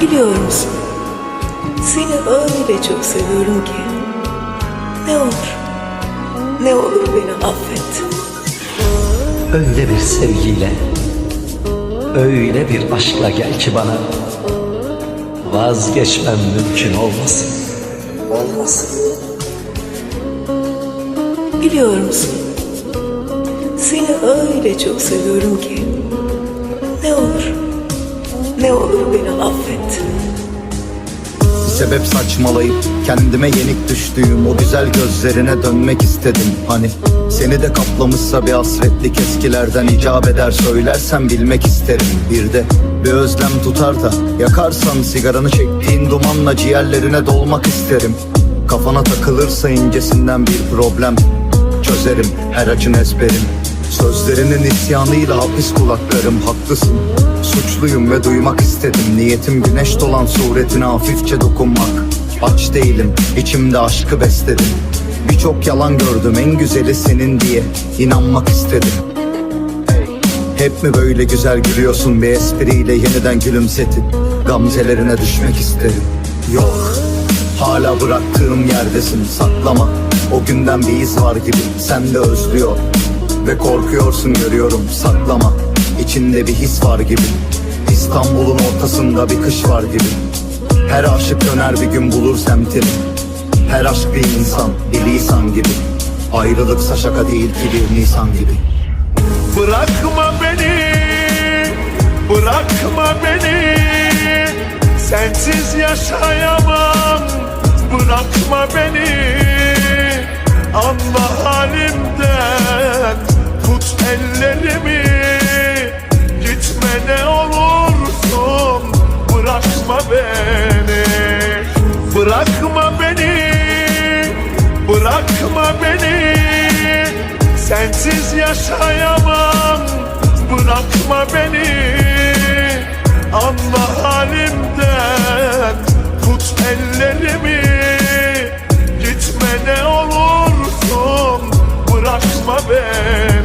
Biliyor musun? Seni öyle çok seviyorum ki. Ne olur, ne olur beni affet. Öyle bir sevgiyle, öyle bir aşkla gel ki bana vazgeçmem mümkün olmasın. Olmasın. Biliyor musun? Seni öyle çok seviyorum ki. Ne olur, ne olur beni affet. Sebep saçmalayıp kendime yenik düştüğüm o güzel gözlerine dönmek istedim. Hani Seni de kaplamışsa bir hasretlik eskilerden icap eder söylersen bilmek isterim. Bir de bir özlem tutar da yakarsan sigaranı çektiğin dumanla ciğerlerine dolmak isterim. Kafana takılırsa incesinden bir problem Çözerim her açın ezberim Sözlerinin isyanıyla hapis kulaklarım haklısın. Suçluyum ve duymak istedim. Niyetim güneş dolan suretine hafifçe dokunmak. Aç değilim içimde aşkı besledim. Birçok yalan gördüm en güzeli senin diye inanmak istedim. Hep mi böyle güzel gülüyorsun? Bir espriyle yeniden gülümsetip Gamzelerine düşmek isterim. Yok hala bıraktığım yerdesin. Saklama O günden bir iz var gibi. Sen de özlüyor Ve korkuyorsun görüyorum saklama. İçinde bir his var gibi. İstanbul'un ortasında bir kış var gibi. Her aşık döner bir gün bulur semtini. Her aşk bir insan bir lisan gibi. Ayrılıksa şaka değil ki bir nisan gibi. Bırakma beni, bırakma beni. Sensiz yaşayamam, Bırakma beni, bırakma beni. Sensiz yaşayamam Bırakma beni. Anla halimden Tut ellerimi. Gitme ne olursun Bırakma beni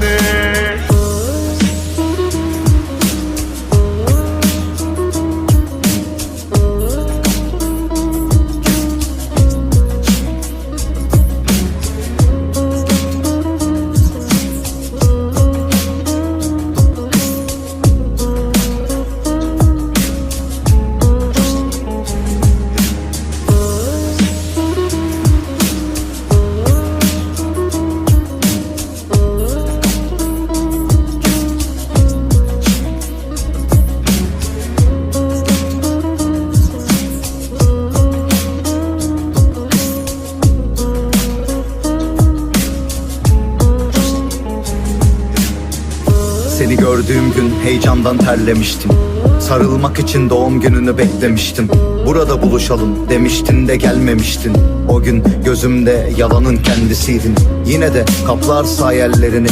Seni gördüğüm gün heyecandan terlemiştim. Sarılmak için doğum gününü beklemiştim. Burada buluşalım demiştin de gelmemiştin. O gün gözümde yalanın kendisiydin. Yine de kaplarsa hayallerini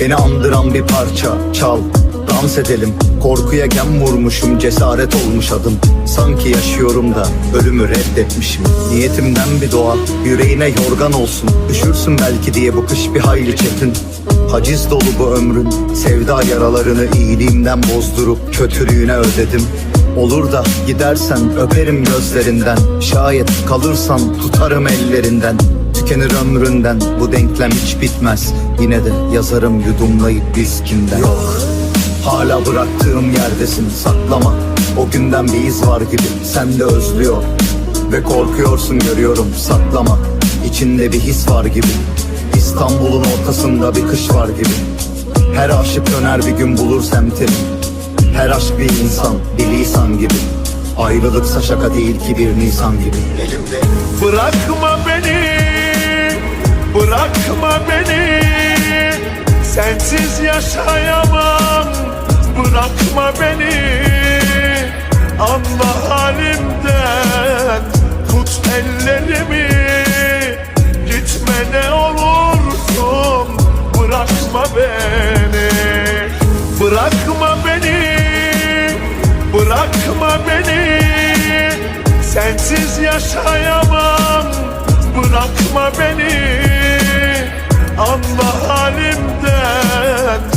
Beni andıran bir parça çal Dans edelim. Korkuya gem vurmuşum cesaret olmuş adım. Sanki yaşıyorum da ölümü reddetmişim. Niyetimden bir dua yüreğine yorgan olsun. Üşürsün belki diye bu kış bir hayli çetin. Haciz dolu bu ömrün Sevda yaralarını iyiliğimden bozdurup kötülüğüne ödedim Olur da gidersen öperim gözlerinden. Şayet kalırsan tutarım ellerinden. Tükenir ömründen bu denklem hiç bitmez. Yine de yazarım yudumlayıp viskinden Yok hala bıraktığım yerdesin saklama. O günden bir iz var gibi sen de özlüyor. Ve korkuyorsun görüyorum saklama. İçinde bir his var gibi. İstanbul'un ortasında bir kış var gibi. Her aşık döner bir gün bulur semtini Her aşk bir insan bir lisan gibi. Ayrılıksa şaka değil ki bir nisan gibi. Elimde Bırakma beni, bırakma beni Sensiz yaşayamam, bırakma beni. Anla halimden, tut ellerimi. Gitme ne olursun, bırakma beni. Bırakma beni, bırakma beni. Sensiz yaşayamam. Bırakma beni Anla halimden